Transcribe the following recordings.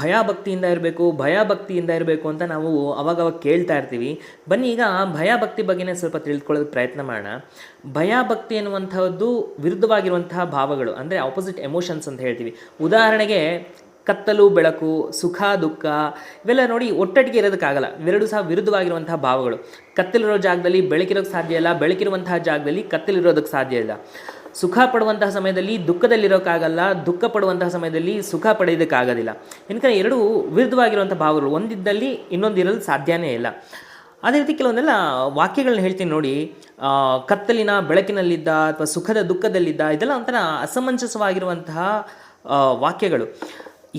ಭಯ ಭಕ್ತಿಯಿಂದ ಇರಬೇಕು ಭಯ ಭಕ್ತಿಯಿಂದ ಇರಬೇಕು ಅಂತ ನಾವು ಅವಾಗವಾಗ ಕೇಳ್ತಾ ಇರ್ತೀವಿ. ಬನ್ನಿ ಈಗ ಭಯ ಭಕ್ತಿ ಬಗ್ಗೆನೇ ಸ್ವಲ್ಪ ತಿಳ್ಕೊಳ್ಳೋದಕ್ಕೆ ಪ್ರಯತ್ನ ಮಾಡೋಣ. ಭಯ ಭಕ್ತಿ ಅನ್ನುವಂಥದ್ದು ವಿರುದ್ಧವಾಗಿರುವಂತಹ ಭಾವಗಳು, ಅಂದರೆ ಆಪೋಸಿಟ್ ಎಮೋಷನ್ಸ್ ಅಂತ ಹೇಳ್ತೀವಿ. ಉದಾಹರಣೆಗೆ ಕತ್ತಲು, ಬೆಳಕು, ಸುಖ, ದುಃಖ, ಇವೆಲ್ಲ ನೋಡಿ ಒಟ್ಟೊಟ್ಟಿಗೆ ಇರೋದಕ್ಕಾಗಲ್ಲ. ಇವೆರಡು ಸಹ ವಿರುದ್ಧವಾಗಿರುವಂತಹ ಭಾವಗಳು. ಕತ್ತಲಿರೋ ಜಾಗದಲ್ಲಿ ಬೆಳಕಿರೋಕ್ಕೆ ಸಾಧ್ಯ ಇಲ್ಲ, ಬೆಳಕಿರುವಂತಹ ಜಾಗದಲ್ಲಿ ಕತ್ತಲಿರೋದಕ್ಕೆ ಸಾಧ್ಯ ಇಲ್ಲ. ಸುಖ ಪಡುವಂತಹ ಸಮಯದಲ್ಲಿ ದುಃಖದಲ್ಲಿರೋಕ್ಕಾಗಲ್ಲ, ದುಃಖ ಪಡುವಂತಹ ಸಮಯದಲ್ಲಿ ಸುಖ ಪಡೆಯೋದಕ್ಕಾಗೋದಿಲ್ಲ. ಏನಕ್ಕೆ ಎರಡು ವಿರುದ್ಧವಾಗಿರುವಂಥ ಭಾವಗಳು ಒಂದಿದ್ದಲ್ಲಿ ಇನ್ನೊಂದು ಇರಲು ಸಾಧ್ಯನೇ ಇಲ್ಲ. ಅದೇ ರೀತಿ ಕೆಲವೊಂದೆಲ್ಲ ವಾಕ್ಯಗಳನ್ನ ಹೇಳ್ತೀನಿ ನೋಡಿ. ಕತ್ತಲಿನ ಬೆಳಕಿನಲ್ಲಿದ್ದ ಅಥವಾ ಸುಖದ ದುಃಖದಲ್ಲಿದ್ದ ಇದೆಲ್ಲ ಒಂಥರ ಅಸಮಂಜಸವಾಗಿರುವಂತಹ ವಾಕ್ಯಗಳು.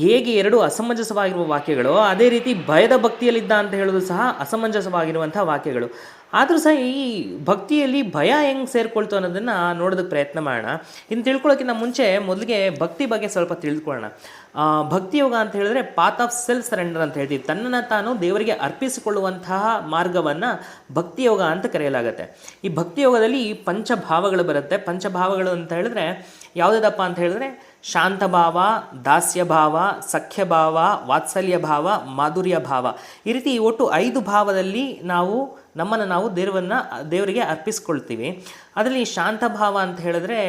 ಹೇಗೆ ಎರಡು ಅಸಮಂಜಸವಾಗಿರುವ ವಾಕ್ಯಗಳು, ಅದೇ ರೀತಿ ಭಯದ ಭಕ್ತಿಯಲ್ಲಿದ್ದ ಅಂತ ಹೇಳೋದು ಸಹ ಅಸಮಂಜಸವಾಗಿರುವಂಥ ವಾಕ್ಯಗಳು. ಆದರೂ ಸಹ ಈ ಭಕ್ತಿಯಲ್ಲಿ ಭಯ ಹೆಂಗೆ ಸೇರಿಕೊಳ್ತು ಅನ್ನೋದನ್ನು ನೋಡೋದಕ್ಕೆ ಪ್ರಯತ್ನ ಮಾಡೋಣ. ಇನ್ನು ತಿಳ್ಕೊಳ್ಳೋಕ್ಕಿಂತ ಮುಂಚೆ ಮೊದಲಿಗೆ ಭಕ್ತಿ ಬಗ್ಗೆ ಸ್ವಲ್ಪ ತಿಳ್ಕೊಳ್ಳೋಣ. ಭಕ್ತಿ ಯೋಗ ಅಂತ ಹೇಳಿದ್ರೆ ಪಾತ್ ಆಫ್ ಸೆಲ್ ಸರೆಂಡರ್ ಅಂತ ಹೇಳ್ತೀವಿ. ತನ್ನನ್ನು ತಾನು ದೇವರಿಗೆ ಅರ್ಪಿಸಿಕೊಳ್ಳುವಂತಹ ಮಾರ್ಗವನ್ನು ಭಕ್ತಿ ಯೋಗ ಅಂತ ಕರೆಯಲಾಗುತ್ತೆ. ಈ ಭಕ್ತಿ ಯೋಗದಲ್ಲಿ ಪಂಚಭಾವಗಳು ಬರುತ್ತೆ. ಪಂಚಭಾವಗಳು ಅಂತ ಹೇಳಿದ್ರೆ ಯಾವುದಪ್ಪ ಅಂತ ಹೇಳಿದ್ರೆ ಶಾಂತಭಾವ, ದಾಸ್ಯಭಾವ, ಸಖ್ಯಭಾವ ವಾತ್ಸಲ್ಯ ಭಾವ ಮಾಧುರ್ಯ ಭಾವ ಈ ರೀತಿ ಒಟ್ಟು ಐದು ಭಾವದಲ್ಲಿ ನಾವು ನಮ್ಮನ್ನು ನಾವು ದೇವರನ್ನು, ದೇವರಿಗೆ ಅರ್ಪಿಸ್ಕೊಳ್ತೀವಿ. ಅದರಲ್ಲಿ ಶಾಂತ ಭಾವ ಅಂತ ಹೇಳಿದ್ರೆ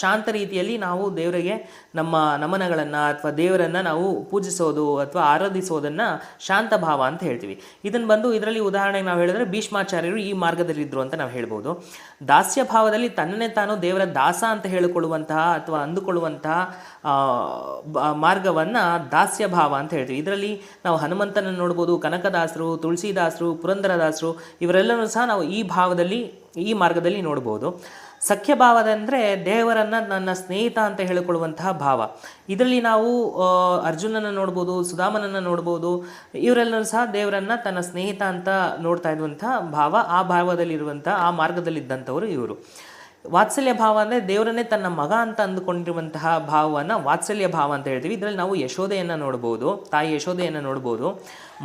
ಶಾಂತ ರೀತಿಯಲ್ಲಿ ನಾವು ದೇವರಿಗೆ ನಮ್ಮ ನಮನಗಳನ್ನು ಅಥವಾ ದೇವರನ್ನು ನಾವು ಪೂಜಿಸೋದು ಅಥವಾ ಆರಾಧಿಸೋದನ್ನು ಶಾಂತ ಭಾವ ಅಂತ ಹೇಳ್ತೀವಿ. ಇದನ್ನು ಬಂದು ಇದರಲ್ಲಿ ಉದಾಹರಣೆಗೆ ನಾವು ಹೇಳಿದ್ರೆ ಭೀಷ್ಮಾಚಾರ್ಯರು ಈ ಮಾರ್ಗದಲ್ಲಿದ್ದರು ಅಂತ ನಾವು ಹೇಳ್ಬೋದು. ದಾಸ್ಯ ಭಾವದಲ್ಲಿ ತನ್ನನ್ನೇ ತಾನು ದೇವರ ದಾಸ ಅಂತ ಹೇಳಿಕೊಳ್ಳುವಂತಹ ಅಥವಾ ಅಂದುಕೊಳ್ಳುವಂತಹ ಮಾರ್ಗವನ್ನು ದಾಸ್ಯ ಭಾವ ಅಂತ ಹೇಳ್ತೀವಿ. ಇದರಲ್ಲಿ ನಾವು ಹನುಮಂತನನ್ನು ನೋಡ್ಬೋದು, ಕನಕದಾಸರು, ತುಳಸಿದಾಸರು, ಪುರಂದರದಾಸರು ಇವರೆಲ್ಲರೂ ಸಹ ನಾವು ಈ ಭಾವದಲ್ಲಿ ಈ ಮಾರ್ಗದಲ್ಲಿ ನೋಡ್ಬೋದು. ಸಖ್ಯ ಭಾವದಂದರೆ ದೇವರನ್ನು ನನ್ನ ಸ್ನೇಹಿತ ಅಂತ ಹೇಳಿಕೊಳ್ಳುವಂತಹ ಭಾವ. ಇದರಲ್ಲಿ ನಾವು ಅರ್ಜುನನ ನೋಡ್ಬೋದು, ಸುಧಾಮನನ್ನು ನೋಡ್ಬೋದು, ಇವರೆಲ್ಲರೂ ಸಹ ದೇವರನ್ನು ತನ್ನ ಸ್ನೇಹಿತ ಅಂತ ನೋಡ್ತಾ ಇರುವಂಥ ಭಾವ, ಆ ಭಾವದಲ್ಲಿರುವಂಥ ಆ ಮಾರ್ಗದಲ್ಲಿದ್ದಂಥವರು ಇವರು. ವಾತ್ಸಲ್ಯ ಭಾವ ಅಂದರೆ ದೇವರನ್ನೇ ತನ್ನ ಮಗ ಅಂತ ಅಂದುಕೊಂಡಿರುವಂತಹ ಭಾವವನ್ನು ವಾತ್ಸಲ್ಯ ಭಾವ ಅಂತ ಹೇಳ್ತೀವಿ. ಇದರಲ್ಲಿ ನಾವು ಯಶೋದೆಯನ್ನು ನೋಡ್ಬೋದು, ತಾಯಿ ಯಶೋದೆಯನ್ನು ನೋಡ್ಬೋದು.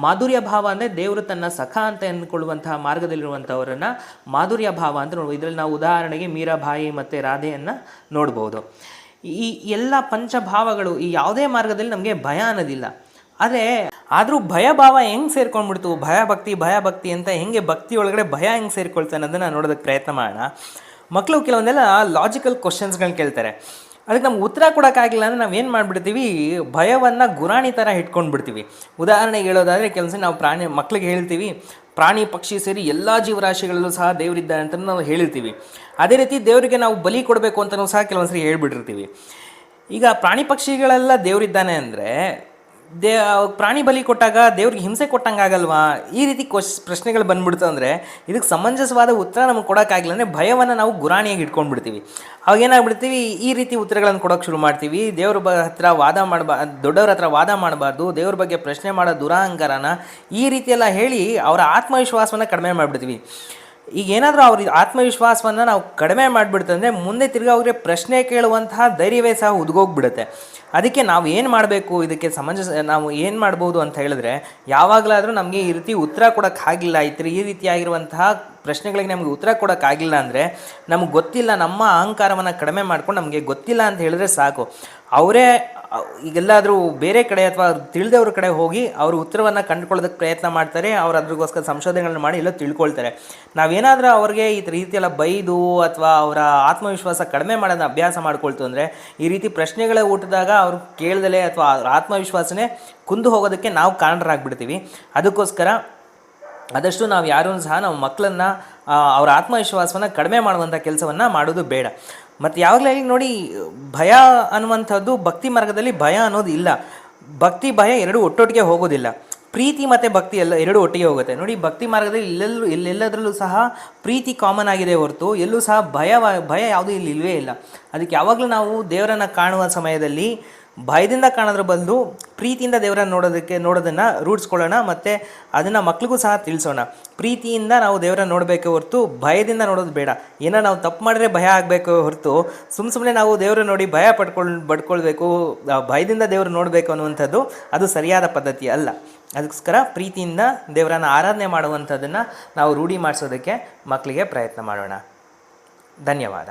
ಮಾಧುರ್ಯ ಭಾವ ಅಂದರೆ ದೇವರು ತನ್ನ ಸಖ ಅಂತ ಅಂದ್ಕೊಳ್ಳುವಂತಹ ಮಾರ್ಗದಲ್ಲಿರುವಂಥವರನ್ನು ಮಾಧುರ್ಯ ಭಾವ ಅಂತ ನೋಡ್ಬೋದು. ಇದರಲ್ಲಿ ನಾವು ಉದಾಹರಣೆಗೆ ಮೀರಾಬಾಯಿ ಮತ್ತು ರಾಧೆಯನ್ನು ನೋಡ್ಬೋದು. ಈ ಎಲ್ಲ ಪಂಚಭಾವಗಳು ಈ ಯಾವುದೇ ಮಾರ್ಗದಲ್ಲಿ ನಮಗೆ ಭಯ ಅನ್ನೋದಿಲ್ಲ. ಆದರೆ ಆದರೂ ಭಯ ಭಾವ ಹೆಂಗೆ ಸೇರ್ಕೊಂಡ್ಬಿಡ್ತು? ಭಯ ಭಕ್ತಿ ಭಯ ಭಕ್ತಿ ಅಂತ ಹೆಂಗೆ ಭಕ್ತಿ ಒಳಗಡೆ ಭಯ ಹೆಂಗೆ ಸೇರ್ಕೊಳ್ತಾನೆ ಅನ್ನೋದನ್ನು ನೋಡೋದಕ್ಕೆ ಪ್ರಯತ್ನ ಮಾಡೋಣ. ಮಕ್ಕಳು ಕೆಲವೊಂದೆಲ್ಲ ಲಾಜಿಕಲ್ ಕ್ವಶನ್ಸ್ಗಳನ್ನ ಕೇಳ್ತಾರೆ. ಅದಕ್ಕೆ ನಮ್ಗೆ ಉತ್ತರ ಕೊಡೋಕ್ಕಾಗಿಲ್ಲ ಅಂದರೆ ನಾವು ಏನು ಮಾಡಿಬಿಡ್ತೀವಿ? ಭಯವನ್ನು ಗುರಾಣಿ ಥರ ಇಟ್ಕೊಂಡು ಬಿಡ್ತೀವಿ. ಉದಾಹರಣೆಗೆ ಹೇಳೋದಾದರೆ ಕೆಲಸ ನಾವು ಪ್ರಾಣಿ, ಮಕ್ಳಿಗೆ ಹೇಳ್ತೀವಿ, ಪ್ರಾಣಿ, ಪಕ್ಷಿ ಸೇರಿ ಎಲ್ಲ ಜೀವರಾಶಿಗಳಲ್ಲೂ ಸಹ ದೇವರಿದ್ದಾರೆ ಅಂತ ನಾವು ಹೇಳಿರ್ತೀವಿ ಅದೇ ರೀತಿ ದೇವರಿಗೆ ನಾವು ಬಲಿ ಕೊಡಬೇಕು ಅಂತಲೂ ಸಹ ಕೆಲವೊಂದ್ಸರಿ ಹೇಳ್ಬಿಟ್ಟಿರ್ತೀವಿ. ಈಗ ಪ್ರಾಣಿ, ಪಕ್ಷಿಗಳೆಲ್ಲ ದೇವರಿದ್ದಾನೆ ಅಂದರೆ ದೇ ಪ್ರಾಣಿ ಬಲಿ ಕೊಟ್ಟಾಗ ದೇವ್ರಿಗೆ ಹಿಂಸೆ ಕೊಟ್ಟಂಗೆ ಆಗಲ್ವಾ ಈ ರೀತಿ ಕ್ವಶ್ ಪ್ರಶ್ನೆಗಳು ಬಂದ್ಬಿಡ್ತು ಅಂದರೆ ಇದಕ್ಕೆ ಸಮಂಜಸವಾದ ಉತ್ತರ ನಮಗೆ ಕೊಡೋಕ್ಕಾಗಿಲ್ಲ ಅಂದರೆ ಭಯವನ್ನು ನಾವು ಗುರಾಣಿಯಾಗಿ ಇಟ್ಕೊಂಡ್ಬಿಡ್ತೀವಿ. ಅವಾಗ ಏನಾಗ್ಬಿಡ್ತೀವಿ? ಈ ರೀತಿ ಉತ್ತರಗಳನ್ನು ಕೊಡೋಕೆ ಶುರು ಮಾಡ್ತೀವಿ. ದೇವ್ರ ಬ ಹತ್ರ ವಾದ ಮಾಡಬಾ ದೊಡ್ಡವ್ರ ಹತ್ರ ವಾದ ಮಾಡಬಾರ್ದು. ದೇವ್ರ ಬಗ್ಗೆ ಪ್ರಶ್ನೆ ಮಾಡೋ ದುರಹಂಕಾರನ ಈ ರೀತಿಯೆಲ್ಲ ಹೇಳಿ ಅವರ ಆತ್ಮವಿಶ್ವಾಸವನ್ನು ಕಡಿಮೆ ಮಾಡಿಬಿಡ್ತೀವಿ. ಈಗ ಏನಾದರೂ ಅವ್ರ ಆತ್ಮವಿಶ್ವಾಸವನ್ನು ನಾವು ಕಡಿಮೆ ಮಾಡಿಬಿಡ್ತಂದ್ರೆ ಮುಂದೆ ತಿರ್ಗಿ ಅವ್ರಿಗೆ ಪ್ರಶ್ನೆ ಕೇಳುವಂತಹ ಧೈರ್ಯವೇ ಸಹ ಉದ್ಗೋಗ್ಬಿಡುತ್ತೆ. ಅದಕ್ಕೆ ನಾವು ಏನು ಮಾಡಬೇಕು? ಇದಕ್ಕೆ ಸಮಂಜಸ ನಾವು ಏನು ಮಾಡ್ಬೋದು ಅಂತ ಹೇಳಿದ್ರೆ ಯಾವಾಗಲಾದರೂ ನಮಗೆ ಈ ರೀತಿ ಉತ್ತರ ಕೊಡೋಕ್ಕಾಗಿಲ್ಲ ಈ ಥರ ಈ ರೀತಿಯಾಗಿರುವಂತಹ ಪ್ರಶ್ನೆಗಳಿಗೆ ನಮಗೆ ಉತ್ತರ ಕೊಡೋಕ್ಕಾಗಿಲ್ಲ ಅಂದರೆ ನಮಗೆ ಗೊತ್ತಿಲ್ಲ, ನಮ್ಮ ಅಹಂಕಾರವನ್ನು ಕಡಿಮೆ ಮಾಡ್ಕೊಂಡು ನಮಗೆ ಗೊತ್ತಿಲ್ಲ ಅಂತ ಹೇಳಿದ್ರೆ ಸಾಕು. ಅವರೇ ಈಗೆಲ್ಲಾದರೂ ಬೇರೆ ಕಡೆ ಅಥವಾ ತಿಳಿದವ್ರ ಕಡೆ ಹೋಗಿ ಅವರು ಉತ್ತರವನ್ನು ಕಂಡುಕೊಳ್ಳೋದಕ್ಕೆ ಪ್ರಯತ್ನ ಮಾಡ್ತಾರೆ, ಅವ್ರು ಅದ್ರಗೋಸ್ಕರ ಸಂಶೋಧನೆಗಳನ್ನ ಮಾಡಿ ಎಲ್ಲ ತಿಳ್ಕೊಳ್ತಾರೆ. ನಾವೇನಾದರೂ ಅವ್ರಿಗೆ ಈ ರೀತಿಯೆಲ್ಲ ಬೈದು ಅಥವಾ ಅವರ ಆತ್ಮವಿಶ್ವಾಸ ಕಡಿಮೆ ಮಾಡೋದನ್ನ ಅಭ್ಯಾಸ ಮಾಡ್ಕೊಳ್ತು ಅಂದರೆ, ಈ ರೀತಿ ಪ್ರಶ್ನೆಗಳೇ ಊಟದಾಗ ಅವ್ರು ಕೇಳ್ದಲೇ ಅಥವಾ ಆತ್ಮವಿಶ್ವಾಸನೇ ಕುಂದು ಹೋಗೋದಕ್ಕೆ ನಾವು ಕಾರಣರಾಗ್ಬಿಡ್ತೀವಿ. ಅದಕ್ಕೋಸ್ಕರ ಆದಷ್ಟು ನಾವು ಯಾರೂ ಸಹ ನಾವು ಮಕ್ಕಳನ್ನು ಅವರ ಆತ್ಮವಿಶ್ವಾಸವನ್ನು ಕಡಿಮೆ ಮಾಡುವಂಥ ಕೆಲಸವನ್ನು ಮಾಡೋದು ಬೇಡ. ಮತ್ತು ಯಾವಾಗಲೂ ಹೇಳಿ ನೋಡಿ, ಭಯ ಅನ್ನುವಂಥದ್ದು ಭಕ್ತಿ ಮಾರ್ಗದಲ್ಲಿ ಭಯ ಅನ್ನೋದು ಇಲ್ಲ. ಭಕ್ತಿ, ಭಯ ಎರಡು ಒಟ್ಟೊಟ್ಟಿಗೆ ಹೋಗೋದಿಲ್ಲ. ಪ್ರೀತಿ ಮತ್ತು ಭಕ್ತಿ ಎಲ್ಲ ಎರಡು ಒಟ್ಟಿಗೆ ಹೋಗುತ್ತೆ. ನೋಡಿ, ಭಕ್ತಿ ಮಾರ್ಗದಲ್ಲಿ ಇಲ್ಲೆಲ್ಲೂ, ಎಲ್ಲೆಲ್ಲದರಲ್ಲೂ ಸಹ ಪ್ರೀತಿ ಕಾಮನ್ ಆಗಿದೆ ಹೊರತು, ಎಲ್ಲೂ ಸಹ ಭಯ ಭಯ ಯಾವುದೂ ಇಲ್ಲಿ ಇಲ್ಲವೇ ಇಲ್ಲ. ಅದಕ್ಕೆ ಯಾವಾಗಲೂ ನಾವು ದೇವರನ್ನು ಕಾಣುವ ಸಮಯದಲ್ಲಿ ಭಯದಿಂದ ಕಾಣೋದ್ರ ಬಂದು ಪ್ರೀತಿಯಿಂದ ದೇವರನ್ನ ನೋಡೋದಕ್ಕೆ, ನೋಡೋದನ್ನು ರೂಢಿಸ್ಕೊಳ್ಳೋಣ ಮತ್ತು ಅದನ್ನು ಮಕ್ಳಿಗೂ ಸಹ ತಿಳಿಸೋಣ. ಪ್ರೀತಿಯಿಂದ ನಾವು ದೇವರನ್ನ ನೋಡಬೇಕೆ ಹೊರತು ಭಯದಿಂದ ನೋಡೋದು ಬೇಡ. ಏನೋ ನಾವು ತಪ್ಪು ಮಾಡಿದ್ರೆ ಭಯ ಆಗಬೇಕು ಹೊರತು ಸುಮ್ಮ ಸುಮ್ಮನೆ ನಾವು ದೇವರ ನೋಡಿ ಭಯ ಪಡ್ಕೊಳ್, ಪಡ್ಕೊಳ್ಬೇಕು ಭಯದಿಂದ ದೇವರು ನೋಡಬೇಕು ಅನ್ನುವಂಥದ್ದು ಅದು ಸರಿಯಾದ ಪದ್ಧತಿ ಅಲ್ಲ. ಅದಕ್ಕೋಸ್ಕರ ಪ್ರೀತಿಯಿಂದ ದೇವರನ್ನು ಆರಾಧನೆ ಮಾಡುವಂಥದ್ದನ್ನು ನಾವು ರೂಢಿ ಮಾಡಿಸೋದಕ್ಕೆ ಮಕ್ಕಳಿಗೆ ಪ್ರಯತ್ನ ಮಾಡೋಣ. ಧನ್ಯವಾದ.